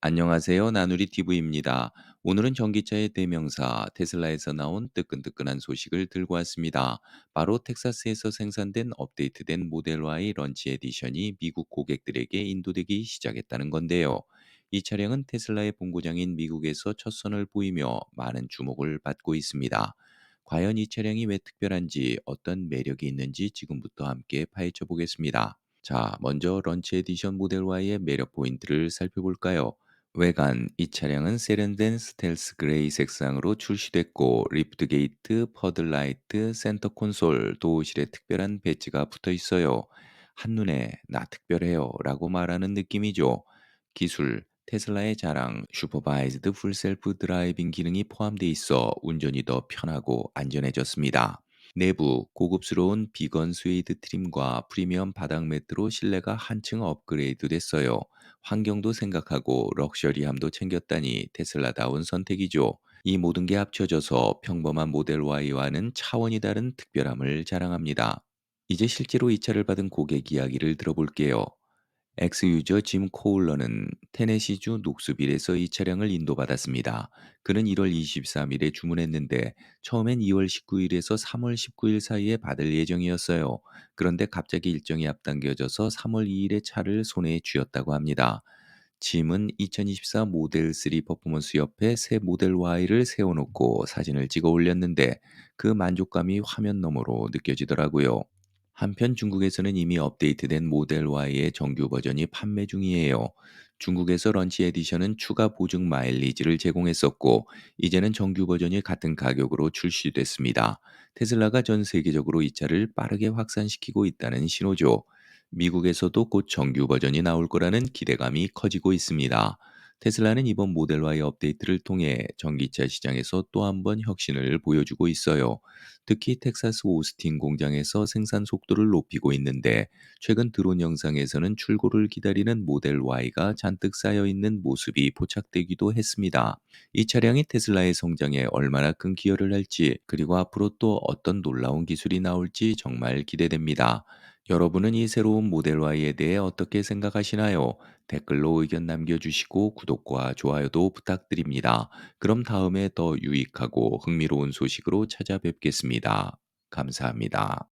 안녕하세요. 나누리 TV입니다. 오늘은 전기차의 대명사 테슬라에서 나온 뜨끈뜨끈한 소식을 들고 왔습니다. 바로 텍사스에서 생산된 업데이트된 모델 Y 런치 에디션이 미국 고객들에게 인도되기 시작했다는 건데요. 이 차량은 테슬라의 본고장인 미국에서 첫 선을 보이며 많은 주목을 받고 있습니다. 과연 이 차량이 왜 특별한지 어떤 매력이 있는지 지금부터 함께 파헤쳐 보겠습니다. 자, 먼저 런치 에디션 모델 Y의 매력 포인트를 살펴볼까요? 외관 이 차량은 세련된 스텔스 그레이 색상으로 출시됐고 리프트 게이트, 퍼들라이트, 센터 콘솔, 도어실에 특별한 배지가 붙어 있어요. 한눈에 나 특별해요 라고 말하는 느낌이죠. 기술 테슬라의 자랑 슈퍼바이즈드 풀셀프 드라이빙 기능이 포함돼 있어 운전이 더 편하고 안전해졌습니다. 내부 고급스러운 비건 스웨이드 트림과 프리미엄 바닥 매트로 실내가 한층 업그레이드 됐어요. 환경도 생각하고 럭셔리함도 챙겼다니 테슬라다운 선택이죠. 이 모든 게 합쳐져서 평범한 모델 Y와는 차원이 다른 특별함을 자랑합니다. 이제 실제로 이 차를 받은 고객 이야기를 들어볼게요. 엑스 유저 짐 코울러는 테네시주 녹스빌에서 이 차량을 인도받았습니다. 그는 1월 23일에 주문했는데 처음엔 2월 19일에서 3월 19일 사이에 받을 예정이었어요. 그런데 갑자기 일정이 앞당겨져서 3월 2일에 차를 손에 쥐었다고 합니다. 짐은 2024 모델 3 퍼포먼스 옆에 새 모델 Y를 세워놓고 사진을 찍어 올렸는데 그 만족감이 화면 너머로 느껴지더라고요. 한편 중국에서는 이미 업데이트된 모델 Y의 정규 버전이 판매 중이에요. 중국에서 런치 에디션은 추가 보증 마일리지를 제공했었고, 이제는 정규 버전이 같은 가격으로 출시됐습니다. 테슬라가 전 세계적으로 이 차를 빠르게 확산시키고 있다는 신호죠. 미국에서도 곧 정규 버전이 나올 거라는 기대감이 커지고 있습니다. 테슬라는 이번 모델 Y 업데이트를 통해 전기차 시장에서 또 한 번 혁신을 보여주고 있어요. 특히 텍사스 오스틴 공장에서 생산 속도를 높이고 있는데 최근 드론 영상에서는 출고를 기다리는 모델 Y가 잔뜩 쌓여 있는 모습이 포착되기도 했습니다. 이 차량이 테슬라의 성장에 얼마나 큰 기여를 할지 그리고 앞으로 또 어떤 놀라운 기술이 나올지 정말 기대됩니다. 여러분은 이 새로운 모델 Y에 대해 어떻게 생각하시나요? 댓글로 의견 남겨주시고 구독과 좋아요도 부탁드립니다. 그럼 다음에 더 유익하고 흥미로운 소식으로 찾아뵙겠습니다. 감사합니다.